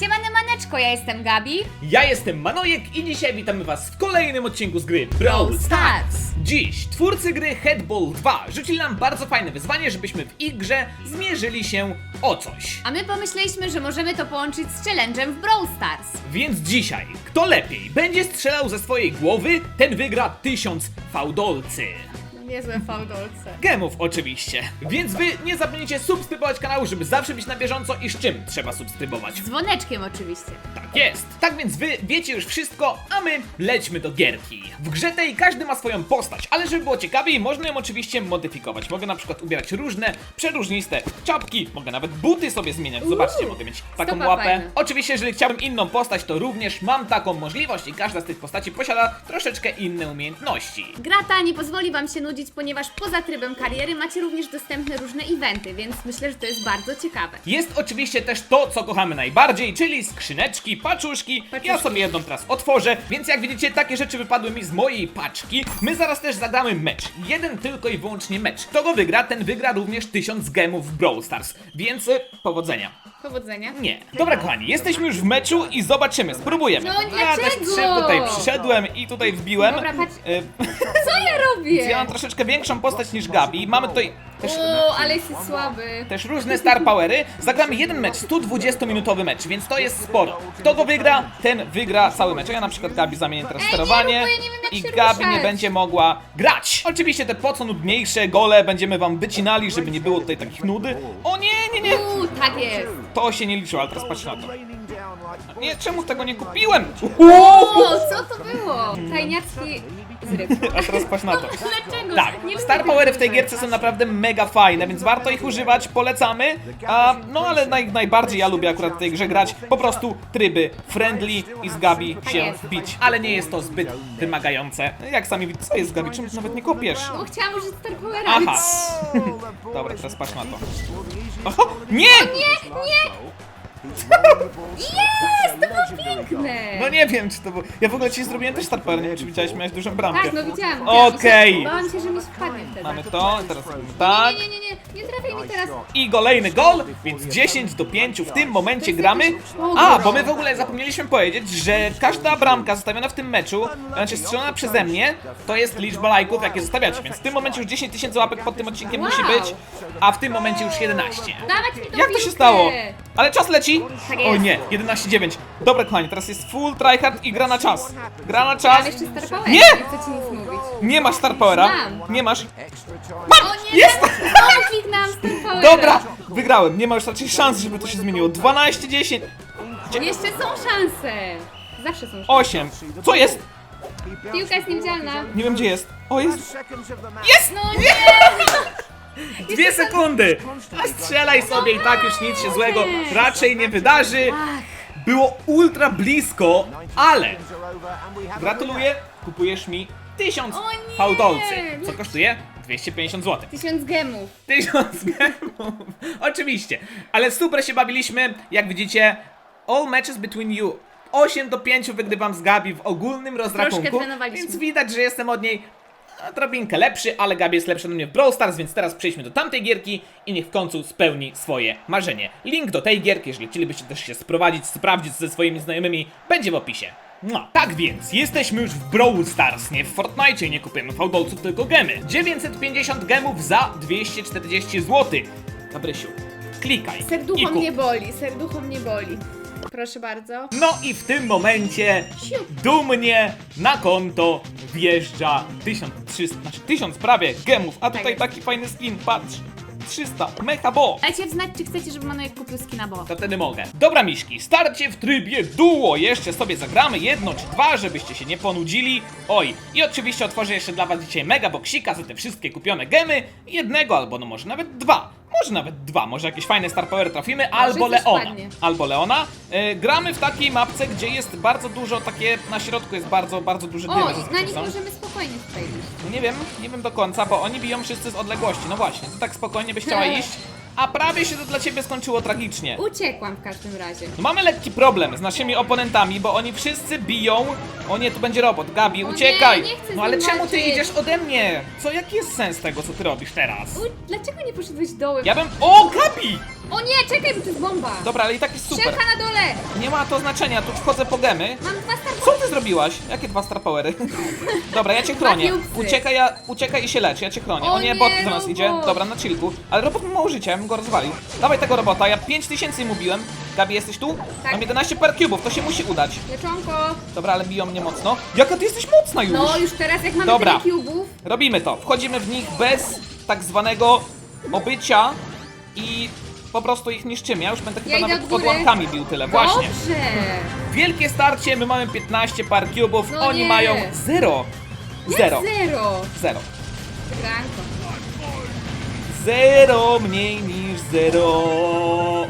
Siemane maneczko, ja jestem Gabi. Ja jestem Manojek i dzisiaj witamy was w kolejnym odcinku z gry Brawl Stars. Dziś twórcy gry Headball 2 rzucili nam bardzo fajne wyzwanie, żebyśmy w ich grze zmierzyli się o coś. A my pomyśleliśmy, że możemy to połączyć z challenge'em w Brawl Stars. Więc dzisiaj, kto lepiej będzie strzelał ze swojej głowy, ten wygra 1000 fałdolcy. Niezłe fałdolce. Gemów oczywiście. Więc wy nie zapomnijcie subskrybować kanału, żeby zawsze być na bieżąco i z czym trzeba subskrybować. Z dzwoneczkiem oczywiście. Tak jest. Tak więc wy wiecie już wszystko, a my lećmy do gierki. W grze tej każdy ma swoją postać, ale żeby było ciekawiej, można ją oczywiście modyfikować. Mogę na przykład ubierać różne, przeróżniste czapki, mogę nawet buty sobie zmieniać. Zobaczcie, Uuu, mogę mieć taką stopa łapę. fajna. Oczywiście, jeżeli chciałbym inną postać, to również mam taką możliwość i każda z tych postaci posiada troszeczkę inne umiejętności. Gra ta nie pozwoli wam się nudzić, ponieważ poza trybem kariery macie również dostępne różne eventy, więc myślę, że to jest bardzo ciekawe. Jest oczywiście też to, co kochamy najbardziej, czyli skrzyneczki, paczuszki. Ja sobie jedną teraz otworzę, więc jak widzicie, takie rzeczy wypadły mi z mojej paczki. My zaraz też zagramy mecz. Jeden tylko i wyłącznie mecz. Kto go wygra, ten wygra również 1000 gemów w Brawl Stars. Więc y, powodzenia. Powodzenia. Nie. Dobra, kochani, jesteśmy już w meczu i zobaczymy, spróbujemy. No, ja też dlaczego? przy, tutaj przyszedłem i tutaj wbiłem. Dobra, patrz. Y, Co ja robię? ja mam troszeczkę większą postać niż Gabi. Mamy tutaj też O, ale jesteś słaby. też różne star powery. Zagramy jeden mecz, 120-minutowy mecz, więc to jest sporo. Kto go wygra, ten wygra cały mecz. Ja na przykład Gabi zamienię teraz Ej, nie sterowanie rób, bo ja nie wiem, jak i się Gabi ruszać. nie będzie mogła grać. Oczywiście te po co nudniejsze gole będziemy wam wycinali, żeby nie było tutaj takich nudy. O nie, nie, nie! Uuu, tak jest. To się nie liczyło, ale teraz patrz na to. Nie, czemu tego nie kupiłem? O, co to było? Tajniacki A teraz patrz na to. Dlaczego? Tak, Nie Star lubię Powery w tej gierce są naprawdę mega fajne, więc warto ich używać, polecamy. A, no ale naj, najbardziej ja lubię akurat w tej grze grać po prostu tryby friendly i z Gabi się jest. wbić. Ale nie jest to zbyt wymagające. Jak sami widzicie, co jest z Gabi? Ty nawet nie kopiesz? Bo chciałam użyć Star Powerami. Aha. Dobra, teraz patrz na to. Aha, nie! Nie, nie! Piękne! No nie wiem, czy to było... Ja w ogóle ci zrobiłem też Star Power, nie wiem, czy widziałeś, miałeś dużą bramkę. Tak, no widziałam. widziałam. Okej. Bałam się, że mi spadnie wtedy. Mamy to, teraz robimy tak. Nie, nie, nie, nie, nie trafiaj mi teraz. I kolejny gol, więc 10 do 5 w tym momencie gramy. A, bo my w ogóle zapomnieliśmy powiedzieć, że każda bramka zostawiona w tym meczu, znaczy strzelona przeze mnie, to jest liczba lajków, jakie zostawiacie. Więc w tym momencie już 10 tysięcy łapek pod tym odcinkiem musi być, a w tym momencie już 11. Dawać mi tą Jak to się piłkę. stało? Ale czas leci! Tak O nie, 11-9. Dobra, kochani, teraz jest full tryhard i gra na czas. Gra na Mam czas. jeszcze Star Power. Nie! Nie chcę ci nic mówić. Nie masz Star Powera. Mam. Nie masz. O nie, Jest! znowu kliknęłam Star Power. Dobra, wygrałem. Nie ma już raczej szans, żeby to się zmieniło. 12-10. Jeszcze są szanse. Zawsze są szanse. 8. Co jest? Piłka jest niewidzialna. Nie wiem gdzie jest. O jest. Jest! No nie! Dwie sekundy! A strzelaj sobie i tak już nic się złego raczej nie wydarzy. Było ultra blisko, ale gratuluję, kupujesz mi 1000 O nie! fałdolcy. Co kosztuje? 250 zł. Tysiąc gemów. 1000 gemów. Oczywiście, ale super się bawiliśmy. Jak widzicie, all matches between you. 8 do 5 wygrywam z Gabi w ogólnym rozrachunku. trenowaliśmy. Więc widać, że jestem od niej odrobinkę lepszy, ale Gabi jest lepsza ode mnie w Brawl Stars, więc teraz przejdźmy do tamtej gierki i niech w końcu spełni swoje marzenie. Link do tej gierki, jeżeli chcielibyście też się sprowadzić, sprawdzić ze swoimi znajomymi, będzie w opisie. No, tak więc, jesteśmy już w Brawl Stars, nie w Fortnite, nie kupujemy fałdolców, tylko gemy. 950 gemów za 240 zł. Gabrysiu, klikaj i Serducho kup. mnie boli, serducho mnie boli. Proszę bardzo. No i w tym momencie Siup. dumnie na konto wjeżdża 1300, znaczy 1000 prawie gemów, a tutaj jest. taki fajny skin, patrz. 300, mecha bo. Dajcie znać, czy chcecie, żeby Manojek kupił skina bo. To wtedy mogę. Dobra miśki, starcie w trybie duo. Jeszcze sobie zagramy jedno czy dwa, żebyście się nie ponudzili. Oj, i oczywiście otworzę jeszcze dla was dzisiaj mega boksika za te wszystkie kupione gemy. Jednego albo no może nawet dwa. Może nawet dwa, może jakieś fajne Star Power trafimy, albo coś Leona. wpadnie. Albo Leona. E, gramy w takiej mapce, gdzie jest bardzo dużo takie, na środku jest bardzo, bardzo O, i na zazwyczaj nich są. możemy spokojnie tutaj iść. No Nie wiem, nie wiem do końca, bo oni biją wszyscy z odległości. No właśnie, ty tak spokojnie byś chciała iść. A prawie się to dla ciebie skończyło tragicznie. Uciekłam w każdym razie. No mamy lekki problem z naszymi oponentami, bo oni wszyscy biją. O nie, tu będzie robot. Gabi, O nie, uciekaj! nie chcę no ale czemu ty idziesz ode mnie? Co, jaki jest sens tego, co ty robisz teraz? U, dlaczego nie poszedłeś dołem? Ja bym... O, Gabi! O nie, czekaj, bo to jest bomba. Dobra, ale i tak jest super. Siemka na dole. Nie ma to znaczenia, tu wchodzę po gemy. Mam dwa star Co ty zrobiłaś? Jakie dwa star powery? Dobra, ja cię chronię. Uciekaj, ja, uciekaj i się lecz, ja cię chronię. O O nie, nie, bot do nas robot. idzie. Dobra, na chillku. Ale robot ma mało życia, bym go rozwalił. Dawaj tego robota, ja 5000 mu biłem. Gabi, jesteś tu? Tak. Mam 11 per cubów, to się musi udać. Leczonko. Dobra, ale biją mnie mocno. Jaka ty jesteś mocna już! No, już teraz jak mamy Dobra. tyle cubów. Robimy to. Wchodzimy w nich bez tak zwanego obycia i po prostu ich niszczymy. Ja już będę chyba Ja idę nawet od góry. bił tyle. Właśnie. Dobrze. Wielkie starcie, my mamy 15 par cubów, No oni nie. mają 0. Zero. Zero. Zero. Zero mniej niż zero.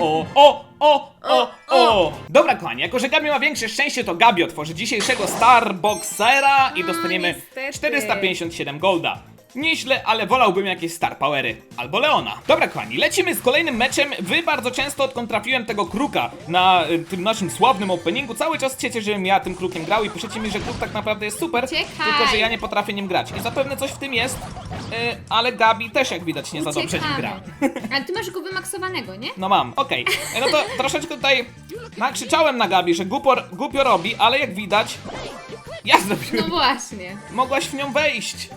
O, o, o, o, o. Dobra, kochani, jako że Gabi ma większe szczęście, to Gabi otworzy dzisiejszego Starboxera i dostaniemy niestety. 457 golda. Nieźle, ale wolałbym jakieś Star Powery albo Leona. Dobra, kochani, lecimy z kolejnym meczem. Wy bardzo często odkąd trafiłem tego kruka na y, tym naszym sławnym openingu, cały czas chcecie, żebym ja tym krukiem grał i piszecie mi, że kruk tak naprawdę jest super, Uciekaj. tylko że ja nie potrafię nim grać. I zapewne coś w tym jest, y, ale Gabi też jak widać nie za dobrze nim gra. Ale ty masz go wymaksowanego, nie? No mam, okej. E, No to troszeczkę tutaj nakrzyczałem na Gabi, że głupio, głupio robi, ale jak widać, ja No zrobiłem. właśnie. Mogłaś w nią wejść.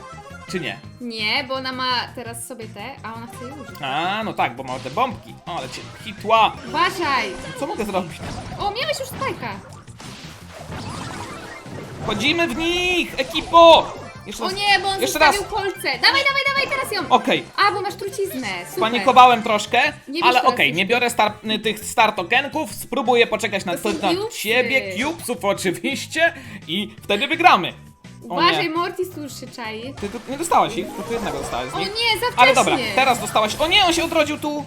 Czy nie? Nie, bo ona ma teraz sobie te, a ona chce je użyć. A, no tak, bo ma te bombki. O, ale cię hitła. Uważaj! Co mogę zrobić? O, miałeś już spajka! Wchodzimy w nich, ekipo! Jeszcze O raz. nie, bo on Jeszcze raz. zostawił kolce! Dawaj, dawaj, dawaj, teraz ją! Okej. A, bo masz truciznę, super! Panikowałem troszkę, Nie ale teraz okej, już. nie biorę star y, tych star tokenków, spróbuję poczekać na, To są na cubesy. ciebie, cubesów oczywiście i wtedy wygramy. Uważaj, tu już się czai. Ty tu nie dostałaś ich, tylko jednego dostałeś z O nich. nie, za wcześnie! Ale dobra, teraz dostałaś. O nie, on się odrodził tu!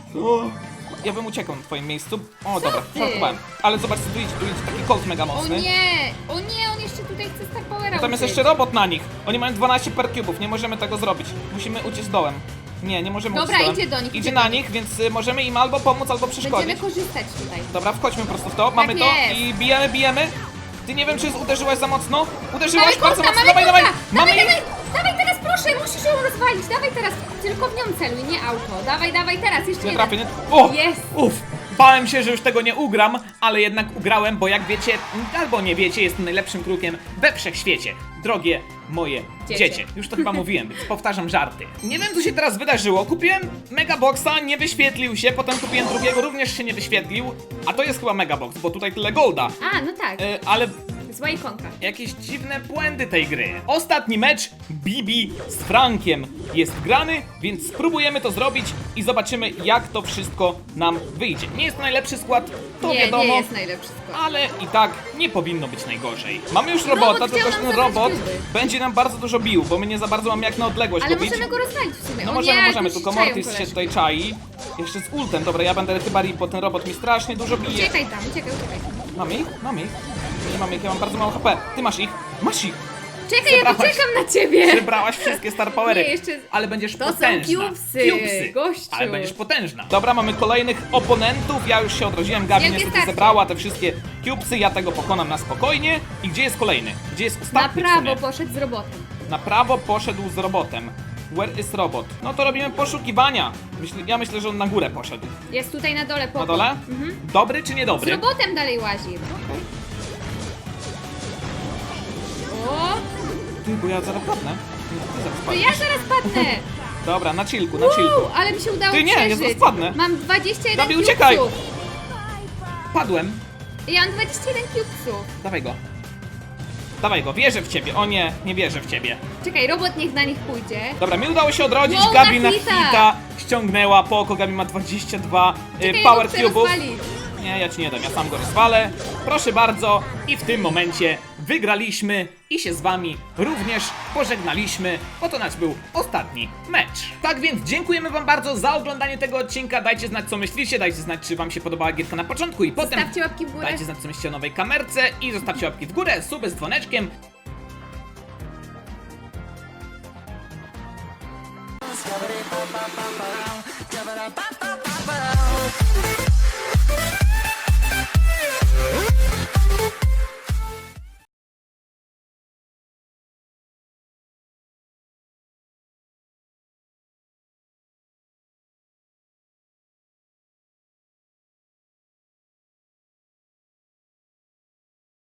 Ja bym uciekł na twoim miejscu. O, dobra, ty? żartowałem. Ale zobacz, tu idzie, tu idzie taki kolt mega O mocny. nie! O nie, on jeszcze tutaj chce Star Powera Tam jest użyć. jeszcze robot na nich. Oni mają 12 per cubów, nie możemy tego zrobić. Musimy uciec dołem. Nie, nie możemy Dobra, uciec dołem. idzie do nich, Idzie idzie na do nich, więc y, możemy im albo pomóc, albo przeszkodzić. Będziemy korzystać tutaj. Dobra, wchodźmy po prostu w to. Mamy to Tak jest. i bijemy, bijemy. Ty nie wiem, czy uderzyłaś za mocno? Uderzyłaś Mamy bardzo mocno. mamy Dawaj, dawaj! Dawaj, Mamy dawaj! Dawaj teraz, proszę, musisz ją rozwalić! Dawaj teraz, tylko w nią celuj, nie auto. Dawaj, dawaj teraz, jeszcze Nie jeden. trafię, nie? O! Jest. Uff! Bałem się, że już tego nie ugram, ale jednak ugrałem, bo jak wiecie, albo nie wiecie, jestem najlepszym krukiem we wszechświecie. Drogie moje Dziecię. dziecię. Już to chyba mówiłem, więc powtarzam żarty. Nie wiem, co się teraz wydarzyło. Kupiłem Megaboxa, nie wyświetlił się, potem kupiłem drugiego, również się nie wyświetlił. A to jest chyba Megabox, bo tutaj tyle golda. A, no tak, E, ale zła ikonka. jakieś dziwne błędy tej gry. Ostatni mecz Bibi z Frankiem jest grany, więc spróbujemy to zrobić i zobaczymy jak to wszystko nam wyjdzie. Nie jest to najlepszy skład, to nie, wiadomo, nie jest najlepszy skład. ale i tak nie powinno być najgorzej. Mamy już robota, Robot tylko że ten robot będzie nam bardzo dużo bił, bo my nie za bardzo mamy jak na odległość Ale bić. możemy go rozwalić w sumie. No o możemy, nie, możemy, tylko Mortis się tutaj czai. Jeszcze z ultem, dobra, ja będę chyba bo ten robot mi strasznie dużo bije. Uciekaj tam, uciekaj, uciekaj. Mam ich? Mam ich? Nie mam ich, ja mam bardzo mało HP. Ty masz ich? Masz ich! Czekaj, ja tu Zebrałaś. czekam na ciebie! Przybrałaś wszystkie Star Powery. Nie, jeszcze- Ale będziesz To są potężna. cubesy, gościu. Ale będziesz potężna. Dobra, mamy kolejnych oponentów. Ja już się odrodziłem. Gabi Wielkie niestety starcie. zebrała te wszystkie cubesy. Ja tego pokonam na spokojnie. I gdzie jest kolejny? Gdzie jest Na ostatni w sumie? prawo poszedł z robotem. Na prawo poszedł z robotem. Where is robot? No to robimy poszukiwania. Ja myślę, że on na górę poszedł. Jest tutaj na dole pokój. Na dole? Mhm. Dobry czy Z niedobry? robotem dalej łazi. Ty, bo ja zaraz padnę. Ty zaraz to padniesz. ja zaraz padnę. Dobra, na chillku, na chillku. Uuu, ale mi się udało Ty nie, ja przeżyć. zaraz padnę. Mam 21 Gabi, uciekaj. Padłem. Ja mam 21 cubesów. Dawaj go. Dawaj go, wierzę w ciebie. O nie, nie wierzę w ciebie. Czekaj, robot niech na nich pójdzie. Dobra, mi udało się odrodzić. Wow, Gabi na na hita. hita ściągnęła. Poko, Gabi ma 22 y, Czekaj, power rozwalić. Nie, ja ci nie dam, ja sam go rozwalę. Proszę bardzo. I w tym momencie wygraliśmy i się z wami również pożegnaliśmy, bo to nasz był ostatni mecz. Tak więc dziękujemy wam bardzo za oglądanie tego odcinka. Dajcie znać co myślicie, dajcie znać czy wam się podobała gierka na początku i potem Zostawcie łapki w górę. dajcie znać co myślicie o nowej kamerce i zostawcie łapki w górę, suby z dzwoneczkiem.